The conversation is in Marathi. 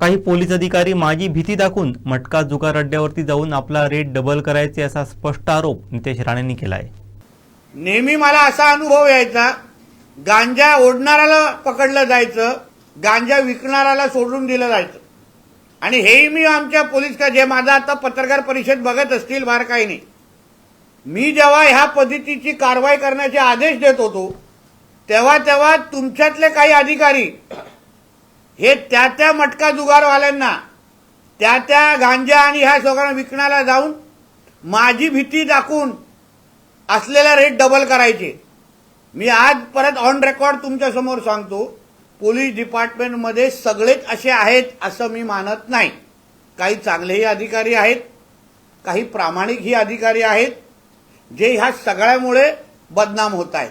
काही पोलीस अधिकारी माझी भीती दाखवून मटका जुगार अड्ड्यावरती जाऊन आपला रेट डबल करायचे असा स्पष्ट आरोप नितेश राणेंनी केला आहे नेहमी मला असा अनुभव यायचा गांजा ओढणाऱ्याला पकडलं जायचं गांजा विकणाऱ्याला सोडून दिलं जायचं. आणि हेही मी आमच्या पोलीस का जे माझा आता पत्रकार परिषद बघत असतील बार काही नाही. मी जेव्हा ह्या पद्धतीची कारवाई करण्याचे आदेश देत होतो तेव्हा तेव्हा तुमच्यातले काही अधिकारी हे त्या त्या मटका जुगारवाल्यांना त्या त्या गांजा आणि ह्या सगळ्यांना विकण्याला जाऊन माझी भीती दाखवून असलेला रेट डबल करायचे. मी आज परत ऑन रेकॉर्ड तुमच्यासमोर सांगतो पोलीस डिपार्टमेंटमध्ये सगळेच असे आहेत असं मी मानत नाही. काही चांगलेही अधिकारी आहेत काही प्रामाणिकही अधिकारी आहेत जे ह्या सगळ्यामुळे बदनाम होत आहेत.